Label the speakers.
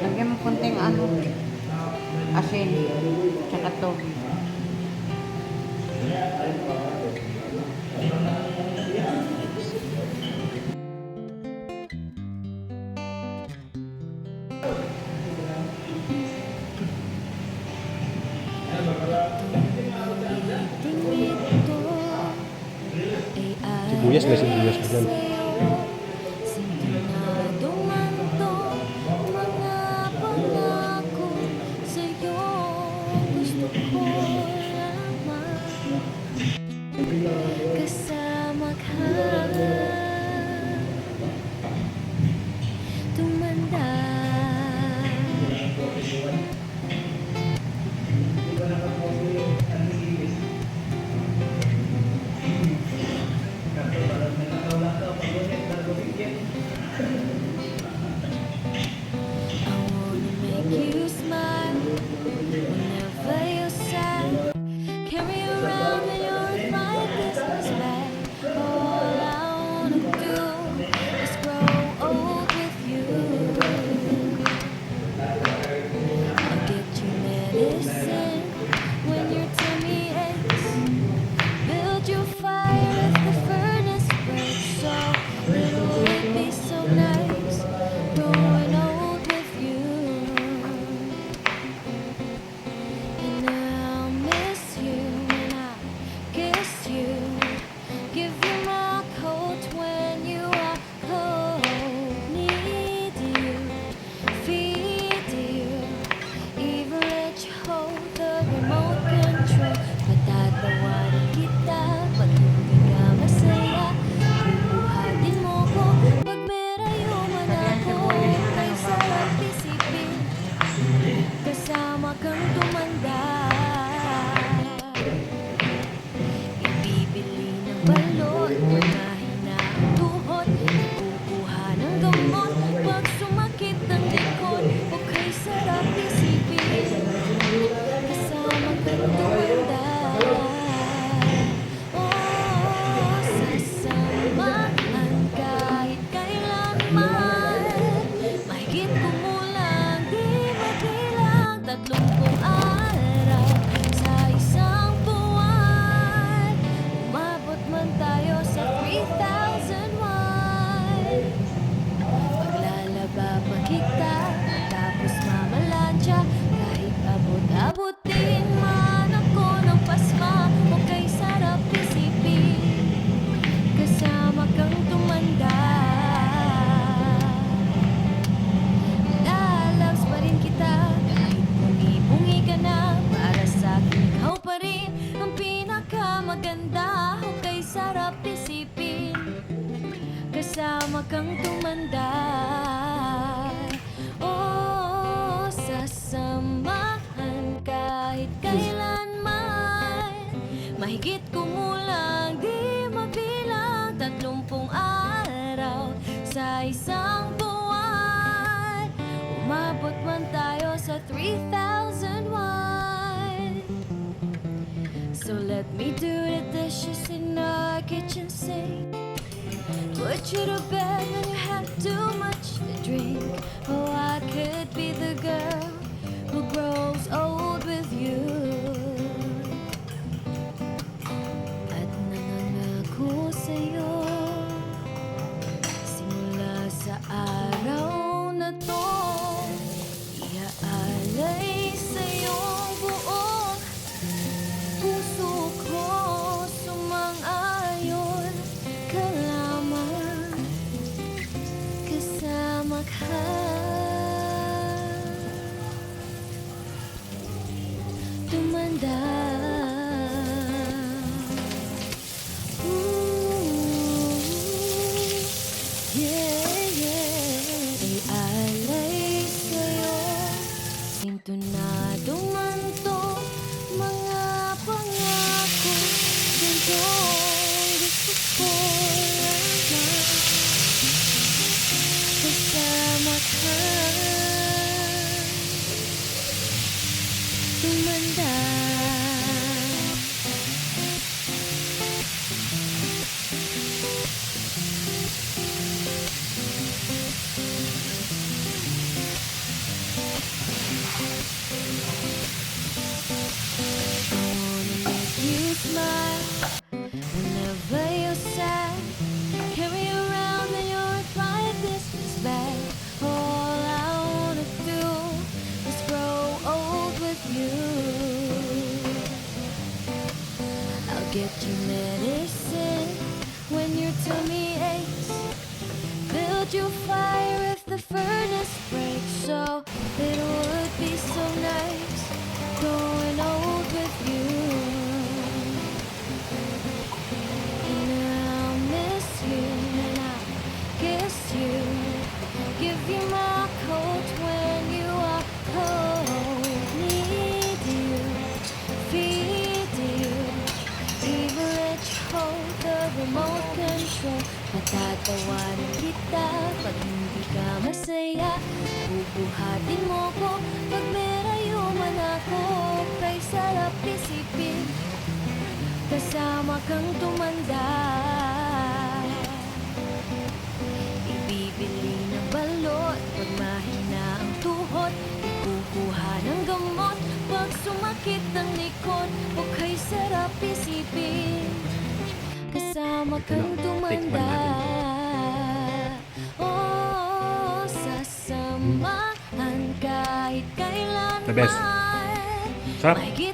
Speaker 1: Lagyan mo kunting ano, asin, tsaka tubig.
Speaker 2: Sibuyas, may sibuyas
Speaker 3: ko dyan. Thank you. kang tumanda. put you to bed when you had too much to drink. Oh, I could be the girl. ganda Ooh, yeah, yeah. Ay alay sa'yo. Intonadong manto Mga pangako. Ganito ko lamang Kasama ka. Tumanda Get your medicine when your tummy aches. Build your fire if the furnace breaks. So it would be so nice. Bubuhatin mo ko pag merayo man ako. Kay sarap isipin kasama kang tumanda. Ibibili ng balot pag mahina ang tuhod. Ikukuha ng gamot pag sumakit ang likod. O kay sarap isipin kasama kang tumanda. Oh, kailan
Speaker 2: The best. Sarap.
Speaker 3: Mahigit